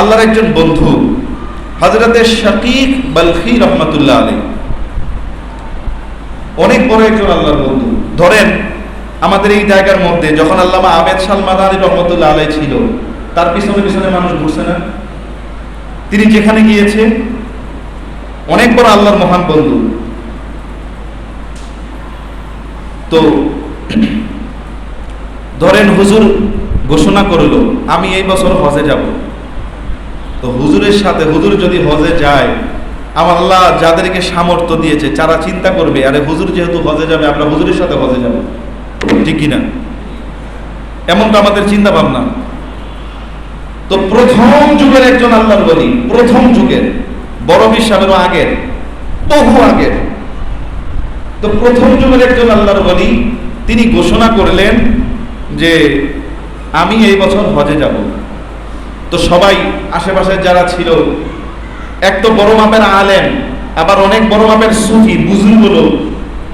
আল্লাহর একজন বন্ধু হজরতের শাকিক বালখি রহমতুল্লাহ আলী অনেক বড় একজন আল্লাহর বন্ধু। ধরেন, আমাদের এই জায়গার মধ্যে যখন আল্লামা আবেদ সালমান আলী রহমতুল্লাহ আলাই ছিল, তার পিছনে পিছনে মানুষ ঘুরছে না? তিনি যেখানে গিয়েছে, অনেক বড় আল্লাহর মহান বন্ধু। তো, ধরেন হুজুর ঘোষণা করল, আমি এই বছর হজে যাব। তো হুজুরের সাথে হুজুর যদি হজে যায়, আমার আল্লাহ যাদেরকে সামর্থ্য দিয়েছে, যারা চিন্তা করবে, আরে হুজুর যেহেতু হজে যাবে, আমরা হুজুরের সাথে হজে যাব। ঠিক কিনা? এমনটা আমাদের চিন্তা ভাবনা তো প্রথম যুগের একজন আল্লাহর বলি, প্রথম যুগের, বড় বিশ্বাসেরও আগের, বহু আগের। তো প্রথম যুগের একজন আল্লাহর বলি, তিনি ঘোষণা করলেন যে, আমি এই বছর হজে যাব। তো সবাই আশেপাশে যারা ছিল, এক তো বড় মাপের আলেম, আবার অনেক বড় মাপের সুফি বুজুর্গ লোক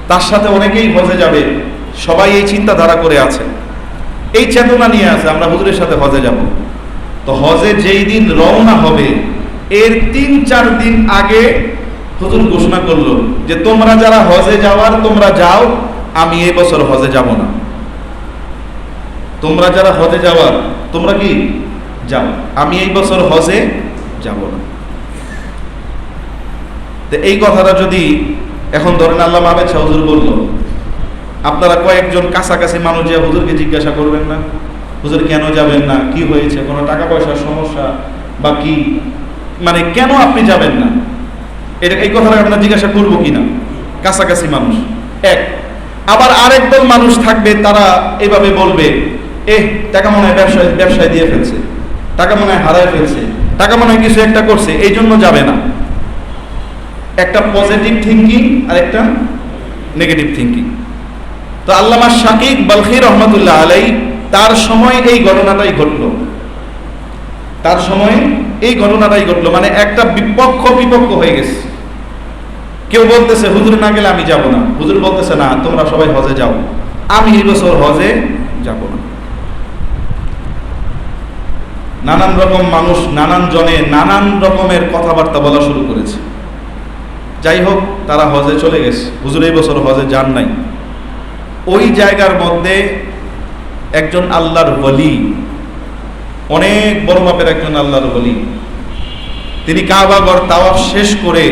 তার সাথে অনেকেই হজে যাবে। সবাই এই চিন্তাধারা করে আছে। এই চেতনা নিয়ে আছে, আমরা হুজুরের সাথে হজে যাব। তো হজে যেই দিন রওনা হবে, এর তিন চার দিন আগে হুজুর ঘোষণা করল যে, তোমরা যারা হজে যাওয়ার, তোমরা যাও, আমি এই বছর হজে যাব না। তোমরা যারা হজে যাওয়ার, তোমরা কি যাও আমি এই বছর হজে যাব না। এই কথাটা যদি এখন ধরেন আল্লাহ আবেদ শাহ হুজুর বলল, আপনারা কয়েকজন কাছাকাছি মানুষ যে হুজুরকে জিজ্ঞাসা করবেন না? হুজুর, কেন যাবেন না? কি হয়েছে? কোনো টাকা পয়সার সমস্যা বা কি? মানে কেন আপনি যাবেন না? এটা এই কথাটা আমরা জিজ্ঞাসা করব কিনা? কাছাকাছি মানুষ। এক, আবার আরেক দল মানুষ থাকবে, তারা এইভাবে বলবে, এহ, টাকা মনে হয় ব্যবসায় ব্যবসায় দিয়ে ফেলছে। টাকা মনে হয় হারায় ফেলছে, টাকা মনে হয় কিছু একটা করছে, এই জন্য যাবে না। একটা পজিটিভ থিঙ্কিং আর একটা নেগেটিভ থিঙ্কিং তো আল্লামা শাকিক বালখি রহমতুল্লাহ আলাই, তার সময় এই ঘটনাটাই ঘটলো। তার সময় এই ঘটনাটাই ঘটলো মানে একটা বিপক্ষ বিপক্ষ হয়ে গেছে। কেউ বলতেছে, হুজুর না গেলে আমি যাব না। হুজুর বলতেছে, না, তোমরা সবাই হজে যাও। আমি এই বছর হজে যাব না। নানান রকম মানুষ নানান জনে নানান রকমের কথাবার্তা বলা শুরু করেছে। যাই হোক, তারা হজে চলে গেছে। হুজুর এই বছর হজে যান নাই। ওই জায়গার মধ্যে একজন আল্লাহর বলি অনেক বড় মাপের একজন আল্লাহর বলি তিনি কাবাগর তাওয়াফ শেষ করে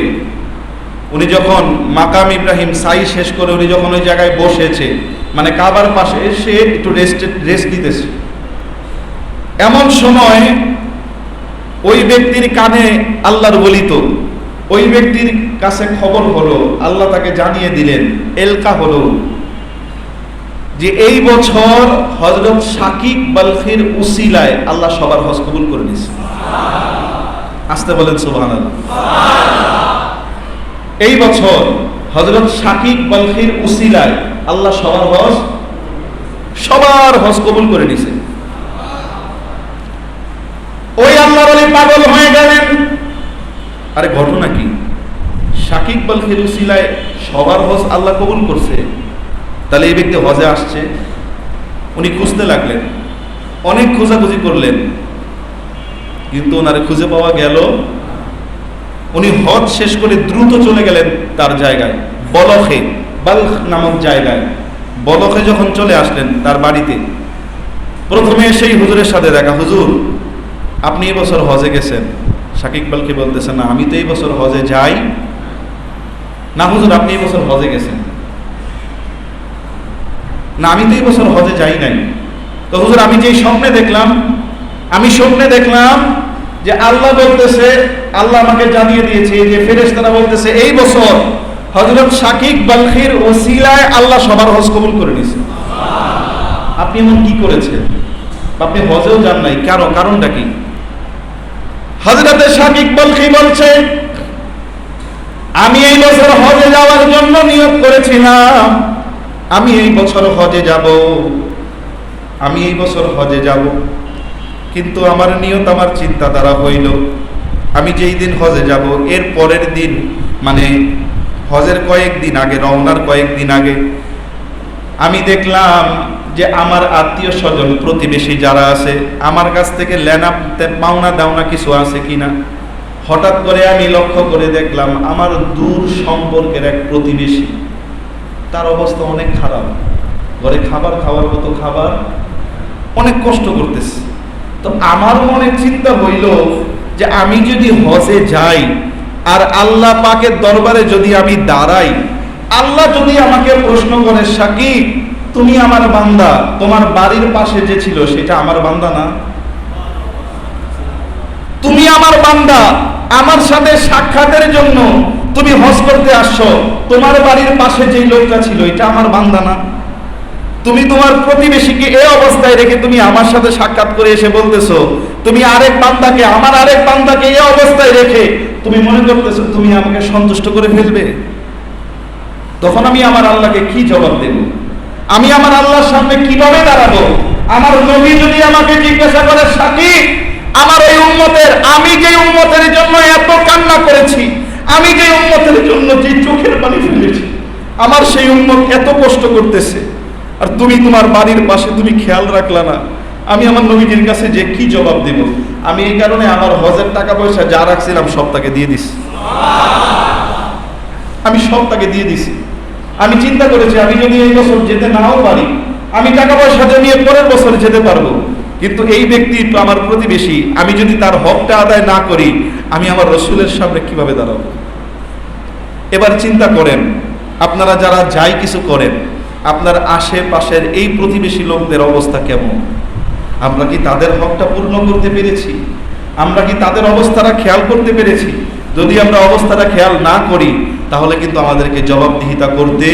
উনি যখন মাকাম ইব্রাহিম সাই শেষ করে উনি যখন ওই জায়গায় বসেছে মানে কাবার পাশে সে একটু রেস্ট রেস্ট দিতেছে। এমন সময় ওই ব্যক্তির কানে আল্লাহর বলিত ওই ব্যক্তির কাছে খবর হলো, আল্লাহ তাকে জানিয়ে দিলেন, এলকা হলো যে এই বছর হজরত শাকিব বালখির উসিলায় আল্লাহ সবার হজ কবুল করে নিছে আসতে বলেন সুবহান এই বছর হজরত শাকিব বালখির উসিলায় আল্লাহ সবার হজ সবার হজ কবুল করে নিছে ওই আল্লাহ আলী পাগল হয়ে গেলেন। আরে ঘটনা কি? শাকিব বালখির উসিলায় সবার হজ আল্লাহ কবুল করছে। তাহলে এই ব্যক্তি হজে আসছে। উনি খুঁজতে লাগলেন। অনেক খোঁজাখুঁজি করলেন। কিন্তু ওনারে খুঁজে পাওয়া গেল। উনি হজ শেষ করে দ্রুত চলে গেলেন তার জায়গায়, বলখে, বালখ নামক জায়গায়। বলখে যখন চলে আসলেন তার বাড়িতে। প্রথমে সেই হুজুরের সাথে দেখা, হুজুর আপনি এই বছর হজে গেছেন। শাকিব বালকে বলতেছেন না আমি তো এই বছর হজে যাই। না হুজুর আপনি এই বছর হজে গেছেন। না আমি তো এই বছর হজে যাই নাই। তো হুজুর আমি যেই স্বপ্নে দেখলাম আমি স্বপ্নে দেখলাম যে আল্লাহ বলতেছে আল্লাহ আমাকে জানিয়ে দিয়েছে যে ফেরেশতারা বলতেছে এই বছর হজরত শাকিক বালখির ওসিলায় আল্লাহ সবার হজ কবুল করে নিছে আপনি এমন কি করেছেন? আপনি হজেও যান নাই। কারণ কারণটা কি? হজরতে শাকিক বালখি বলছে, আমি এই বছর হজে যাওয়ার জন্য নিয়োগ করেছিলাম। আমি এই বছর হজে যাব। আমি এই বছর হজে যাব। কিন্তু আমার নিয়ত, আমার চিন্তা দ্বারা হইল, আমি যেই দিন হজে যাব, এর পরের দিন মানে হজের কয়েকদিন আগে, রওনার কয়েকদিন আগে, আমি দেখলাম যে আমার আত্মীয় স্বজন প্রতিবেশী যারা আছে, আমার কাছ থেকে লেনা পাওনা দাওনা কিছু আছে কিনা? হঠাৎ করে আমি লক্ষ্য করে দেখলাম আমার দূর সম্পর্কের এক প্রতিবেশী। তার অবস্থা অনেক খারাপ। ঘরে খাবার খাওয়ার মতো খাবার অনেক কষ্ট করতেছে। তো আমার মনে চিন্তা হইল যে আমি যদি হজে যাই আর আল্লাহ পাকের দরবারে যদি আমি দাঁড়াই, আল্লাহ যদি আমাকে প্রশ্ন করে সাকিব তুমি আমার বান্দা, তোমার বাড়ির পাশে যে ছিল সেটা আমার বান্দা না। তুমি আমার বান্দা, আমার সাথে সাক্ষাতের জন্য তুমি হজ করতে আসছো, তোমার বাড়ির পাশে যেই লোকটা ছিল, এটা আমার বান্দা না। তুমি তোমার প্রতিবেশীকে এই অবস্থায় রেখে তুমি আমার সাথে সাক্ষাৎ করে এসে বলতেছো, তুমি আরেক বান্দাকে, আমার আরেক বান্দাকে এই অবস্থায় রেখে তুমি মনে করতেছো তুমি আমাকে সন্তুষ্ট করে ফেলবে? তখন আমি আমার আল্লাহকে কি জবাব দেব? আমি আমার আল্লাহর সামনে কীভাবে দাঁড়াবো? আমার নবী যদি আমাকে জিজ্ঞাসা করে সাথী আমার এই উম্মতের, আমি যে উম্মতের জন্য এত কান্না করেছি, আমি যে উম্মতের জন্য যে চোখের পানি ফেলেছি, আমার সেই উম্মত এত কষ্ট করতেছে। আর তুমি তোমার বাড়ির পাশে তুমি খেয়াল রাখলা না। আমি আমার নবীজির কাছে যে কি জবাব দেব? আমি এই কারণে আমার হজের টাকা পয়সা যা রাখছিলাম সব তাকে দিয়ে দিছি। আমি সব তাকে দিয়ে দিছি। আমি চিন্তা করেছি, আমি যদি এই বছর যেতে নাও পারি, আমি টাকা পয়সা জমিয়ে পরের বছর যেতে পারব। কিন্তু এই ব্যক্তি আমার প্রতিবেশী, আমি যদি তার হকটা আদায় না করি, আমি আমার রসুলের সামনে কীভাবে দাঁড়াবো? এবার চিন্তা করেন, আপনারা যারা যাই কিছু করেন, আপনার আশেপাশের এই প্রতিবেশী লোকদের অবস্থা কেমন? আমরা কি তাদের হকটা পূর্ণ করতে পেরেছি? আমরা কি তাদের অবস্থাটা খেয়াল করতে পেরেছি? যদি আমরা অবস্থাটা খেয়াল না করি তাহলে কিন্তু আমাদেরকে জবাবদিহিতা করতে